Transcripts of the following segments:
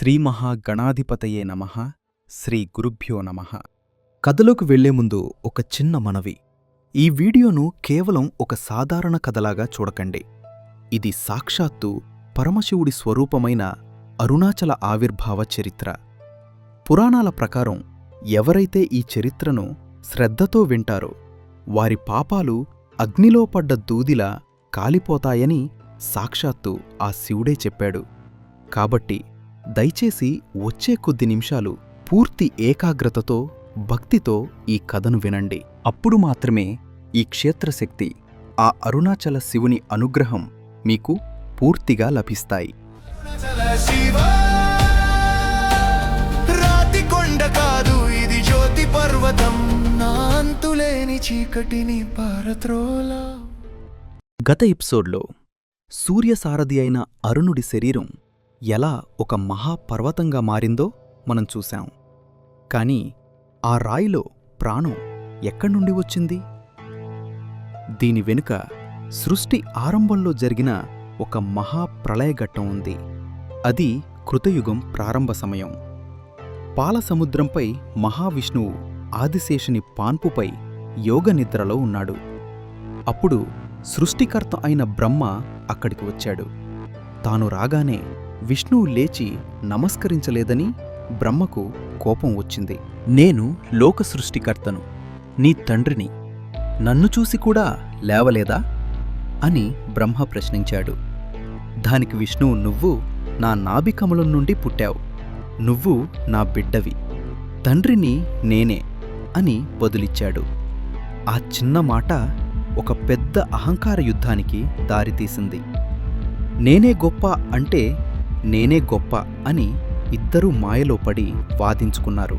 శ్రీమహాగణాధిపతయే నమ. శ్రీ గురుభ్యో నమ. కథలోకి వెళ్ళే ముందు ఒక చిన్న మనవి. ఈ వీడియోను కేవలం ఒక సాధారణ కథలాగా చూడకండి. ఇది సాక్షాత్తు పరమశివుడి స్వరూపమైన అరుణాచల ఆవిర్భావ చరిత్ర. పురాణాల ప్రకారం ఎవరైతే ఈ చరిత్రను శ్రద్ధతో వింటారో వారి పాపాలు అగ్నిలో పడ్డ దూదిలా కాలిపోతాయని సాక్షాత్తు ఆ శివుడే చెప్పాడు. కాబట్టి దయచేసి వచ్చే కొద్ది నిమిషాలు పూర్తి ఏకాగ్రతతో భక్తితో ఈ కథను వినండి. అప్పుడు మాత్రమే ఈ క్షేత్రశక్తి ఆ అరుణాచల శివుని అనుగ్రహం మీకు పూర్తిగా లభిస్తాయి. కాదు ఇది జ్యోతి పర్వతం. నా అంతులేని చీకటిని పారత్రోలా గత ఎపిసోడ్లో సూర్యసారథి అయిన అరుణుడి శరీరం ఎలా ఒక మహాపర్వతంగా మారిందో మనం చూశాం. కానీ ఆ రాయిలో ప్రాణం ఎక్కడి నుండి వచ్చింది? దీని వెనుక సృష్టి ఆరంభంలో జరిగిన ఒక మహాప్రళయఘట్టం ఉంది. అది కృతయుగం ప్రారంభ సమయం. పాలసముద్రంపై మహావిష్ణువు ఆదిశేషుని పాన్పుపై యోగ నిద్రలో ఉన్నాడు. అప్పుడు సృష్టికర్త అయిన బ్రహ్మ అక్కడికి వచ్చాడు. తాను రాగానే విష్ణువు లేచి నమస్కరించలేదని బ్రహ్మకు కోపం వచ్చింది. నేను లోక సృష్టికర్తను నీ తండ్రిని నన్ను చూసి కూడా లేవలేదా? అని బ్రహ్మ ప్రశ్నించాడు. దానికి విష్ణువు నువ్వు నా నాభికమలం నుండి పుట్టావు. నువ్వు నా బిడ్డవి. తండ్రిని నేనే అని బదులిచ్చాడు. ఆ చిన్న మాట ఒక పెద్ద అహంకార యుద్ధానికి దారితీసింది. నేనే గొప్ప అంటే నేనే గొప్ప అని ఇద్దరూ మాయలో పడి వాదించుకున్నారు.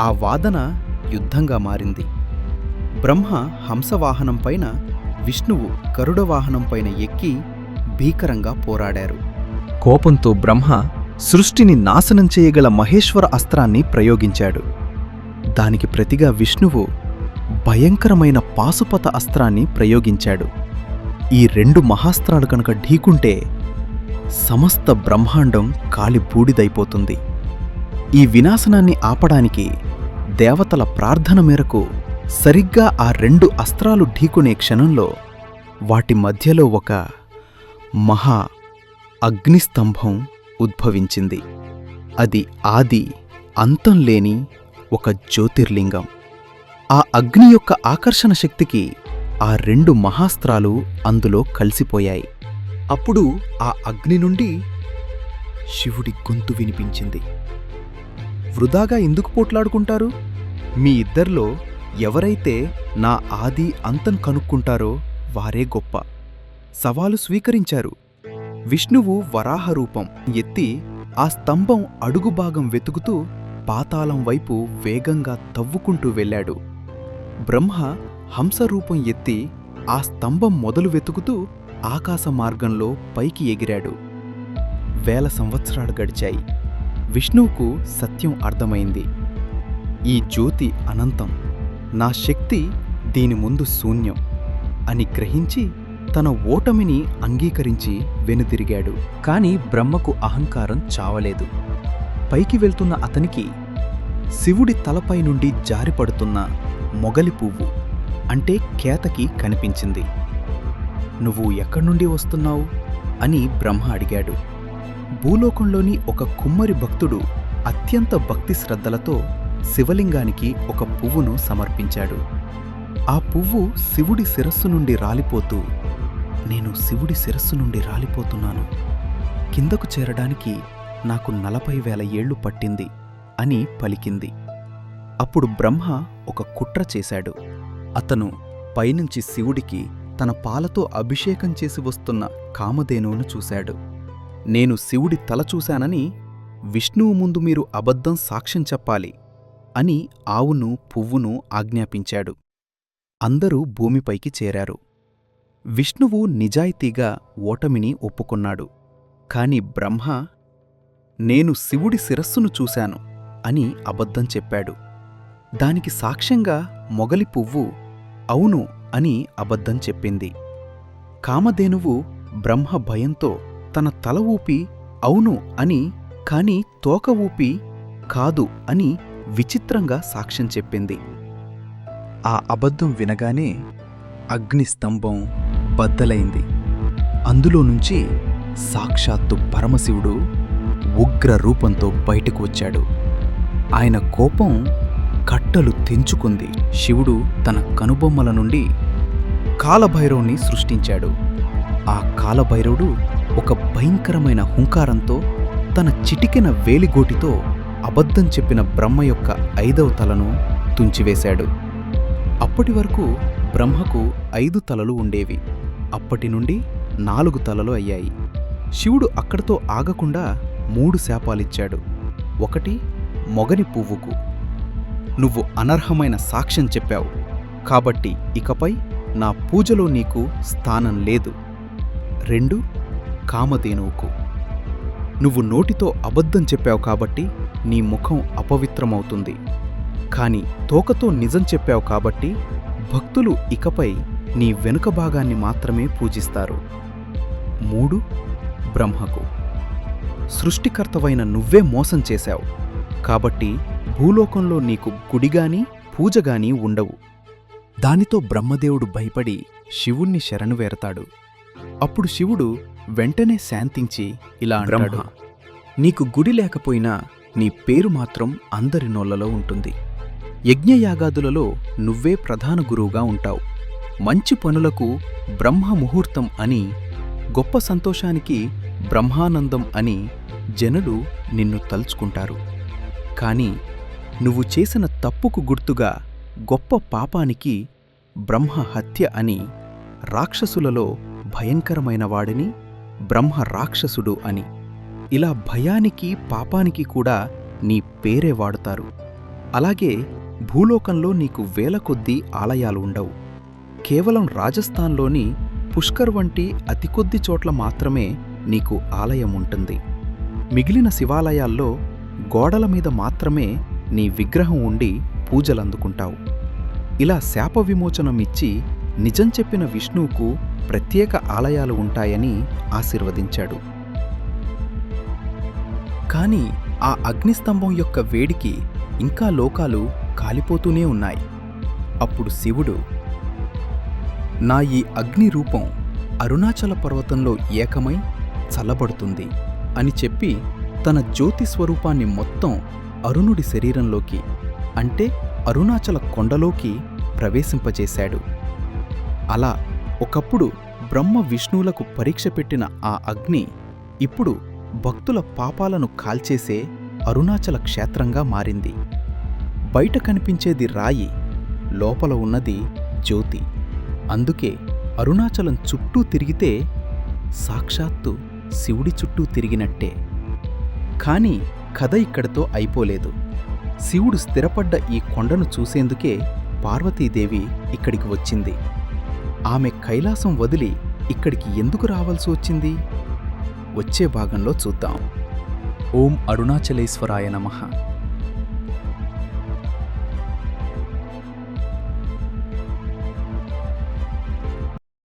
ఆ వాదన యుద్ధంగా మారింది. బ్రహ్మ హంసవాహనంపైన విష్ణువు గరుడవాహనంపైన ఎక్కి భీకరంగా పోరాడారు. కోపంతో బ్రహ్మ సృష్టిని నాశనం చేయగల మహేశ్వర అస్త్రాన్ని ప్రయోగించాడు. దానికి ప్రతిగా విష్ణువు భయంకరమైన పాశుపత అస్త్రాన్ని ప్రయోగించాడు. ఈ రెండు మహాస్త్రాలు కనుక ఢీకుంటే సమస్త బ్రహ్మాండం కాలి బూడిదైపోతుంది. ఈ వినాశనాన్ని ఆపడానికి దేవతల ప్రార్థన మేరకు సరిగ్గా ఆ రెండు అస్త్రాలు ఢీకునే క్షణంలో వాటి మధ్యలో ఒక మహా అగ్నిస్తంభం ఉద్భవించింది. అది ఆది అంతం లేని ఒక జ్యోతిర్లింగం. ఆ అగ్ని యొక్క ఆకర్షణ శక్తికి ఆ రెండు మహాస్త్రాలు అందులో కలిసిపోయాయి. అప్పుడు ఆ అగ్ని నుండి శివుడి గొంతు వినిపించింది. వృధాగా ఎందుకు పోట్లాడుకుంటారు? మీ ఇద్దరిలో ఎవరైతే నా ఆది అంతం కనుక్కుంటారో వారే గొప్ప. సవాలు స్వీకరించారు. విష్ణువు వరాహ రూపం ఎత్తి ఆ స్తంభం అడుగు భాగం వెతుకుతూ పాతాళం వైపు వేగంగా తవ్వుకుంటూ వెళ్ళాడు. బ్రహ్మ హంసరూపం ఎత్తి ఆ స్తంభం మొదలు వెతుకుతూ ఆకాశ మార్గంలో పైకి ఎగిరాడు. వేల సంవత్సరాలు గడిచాయి. విష్ణువుకు సత్యం అర్థమైంది. ఈ జ్యోతి అనంతం. నా శక్తి దీని ముందు శూన్యం అని గ్రహించి తన ఓటమిని అంగీకరించి వెనుతిరిగాడు కాని బ్రహ్మకు అహంకారం చావలేదు. పైకి వెళ్తున్న అతనికి శివుడి తలపై నుండి జారిపడుతున్న మొగలి పువ్వు అంటే కేతకి కనిపించింది. నువ్వు ఎక్కడి నుండి వస్తున్నావు? అని బ్రహ్మ అడిగాడు. భూలోకంలోని ఒక కుమ్మరి భక్తుడు అత్యంత భక్తి శ్రద్ధలతో శివలింగానికి ఒక పువ్వును సమర్పించాడు. ఆ పువ్వు శివుడి శిరస్సు నుండి రాలిపోతూ నేను శివుడి శిరస్సు నుండి రాలిపోతున్నాను. కిందకు చేరడానికి నాకు నలభై వేల ఏళ్ళు పట్టింది అని పలికింది. అప్పుడు బ్రహ్మ ఒక కుట్ర చేశాడు. అతను పైనుంచి శివుడికి తన పాలతో అభిషేకం చేసి వస్తున్న కామధేనువును చూశాడు. నేను శివుడి తల చూశానని విష్ణువు ముందు మీరు అబద్ధం సాక్ష్యం చెప్పాలి అని ఆవును పువ్వును ఆజ్ఞాపించాడు. అందరూ భూమిపైకి చేరారు. విష్ణువు నిజాయితీగా ఓటమిని ఒప్పుకున్నాడు. కాని బ్రహ్మ నేను శివుడి శిరస్సును చూశాను అని అబద్ధం చెప్పాడు. దానికి సాక్ష్యంగా మొగలి పువ్వు అవును అని అబద్ధం చెప్పింది. కామధేనువు బ్రహ్మ భయంతో తన తల ఊపి అవును అని కాని తోక ఊపి కాదు అని విచిత్రంగా సాక్ష్యం చెప్పింది. ఆ అబద్ధం వినగానే అగ్నిస్తంభం బద్దలైంది. అందులో నుంచి సాక్షాత్తు పరమశివుడు ఉగ్ర రూపంతో బయటకు వచ్చాడు. ఆయన కోపం కట్టలు తెంచుకుంది. శివుడు తన కనుబొమ్మల నుండి కాలభైరవుని సృష్టించాడు. ఆ కాలభైరవుడు ఒక భయంకరమైన హుంకారంతో తన చిటికెన వేలిగోటితో అబద్ధం చెప్పిన బ్రహ్మ యొక్క ఐదవ తలను తుంచివేశాడు. అప్పటి వరకు బ్రహ్మకు ఐదు తలలు ఉండేవి. అప్పటి నుండి నాలుగు తలలు అయ్యాయి. శివుడు అక్కడితో ఆగకుండా మూడు శాపాలిచ్చాడు. ఒకటి మొగని పువ్వుకు. నువ్వు అనర్హమైన సాక్ష్యం చెప్పావు. కాబట్టి ఇకపై నా పూజలో నీకు స్థానం లేదు. రెండు కామధేనువుకు. నువ్వు నోటితో అబద్ధం చెప్పావు కాబట్టి నీ ముఖం అపవిత్రమవుతుంది. కాని తోకతో నిజం చెప్పావు కాబట్టి భక్తులు ఇకపై నీ వెనుక భాగాన్ని మాత్రమే పూజిస్తారు. మూడు బ్రహ్మకు. సృష్టికర్తవైన నువ్వే మోసం చేశావు. కాబట్టి భూలోకంలో నీకు గుడిగాని పూజగాని ఉండవు. దానితో బ్రహ్మదేవుడు భయపడి శివుణ్ణి శరణు వేరతాడు. అప్పుడు శివుడు వెంటనే శాంతించి ఇలా అంటాడు నీకు గుడి లేకపోయినా నీ పేరు మాత్రం అందరి నోళ్ళలో ఉంటుంది. యజ్ఞయాగాదులలో నువ్వే ప్రధాన గురువుగా ఉంటావు. మంచి పనులకు బ్రహ్మ ముహూర్తం అని గొప్ప సంతోషానికి బ్రహ్మానందం అని జనులు నిన్ను తలుచుకుంటారు. కాని నువ్వు చేసిన తప్పుకు గుర్తుగా గొప్ప పాపానికి బ్రహ్మ హత్య అని రాక్షసులలో భయంకరమైన వాడిని బ్రహ్మ రాక్షసుడు అని. ఇలా భయానికి పాపానికి కూడా నీ పేరే వాడుతారు. అలాగే భూలోకంలో నీకు వేల కొద్దీ ఆలయాలు ఉండవు. కేవలం రాజస్థాన్లోని పుష్కర్ వంటి అతి కొద్ది చోట్ల మాత్రమే నీకు ఆలయం ఉంటుంది. మిగిలిన శివాలయాల్లో గోడల మీద మాత్రమే నీ విగ్రహం ఉండి పూజలందుకుంటావు. ఇలా శాప విమోచనం ఇచ్చి నిజం చెప్పిన విష్ణువుకు ప్రత్యేక ఆలయాలు ఉంటాయని ఆశీర్వదించాడు. కాని ఆ అగ్నిస్తంభం యొక్క వేడికి ఇంకా లోకాలు కాలిపోతూనే ఉన్నాయి. అప్పుడు శివుడు నా ఈ అగ్ని రూపం అరుణాచల పర్వతంలో ఏకమై చల్లబడుతుంది అని చెప్పి తన జ్యోతి స్వరూపాన్ని మొత్తం అరుణుడి శరీరంలోకి అంటే అరుణాచల కొండలోకి ప్రవేశింపజేశాడు. అలా ఒకప్పుడు బ్రహ్మ విష్ణువులకు పరీక్ష పెట్టిన ఆ అగ్ని ఇప్పుడు భక్తుల పాపాలను కాల్చేసే అరుణాచల క్షేత్రంగా మారింది. బయట కనిపించేది రాయి లోపల ఉన్నది జ్యోతి. అందుకే అరుణాచలం చుట్టూ తిరిగితే సాక్షాత్తు శివుడి చుట్టూ తిరిగినట్టే. కానీ కథ ఇక్కడితో అయిపోలేదు. శివుడు స్థిరపడ్డ ఈ కొండను చూసేందుకే పార్వతీదేవి ఇక్కడికి వచ్చింది. ఆమె కైలాసం వదిలి ఇక్కడికి ఎందుకు రావాల్సి వచ్చింది? వచ్చే భాగంలో చూద్దాం. ఓం అరుణాచలేశ్వరాయ నమః.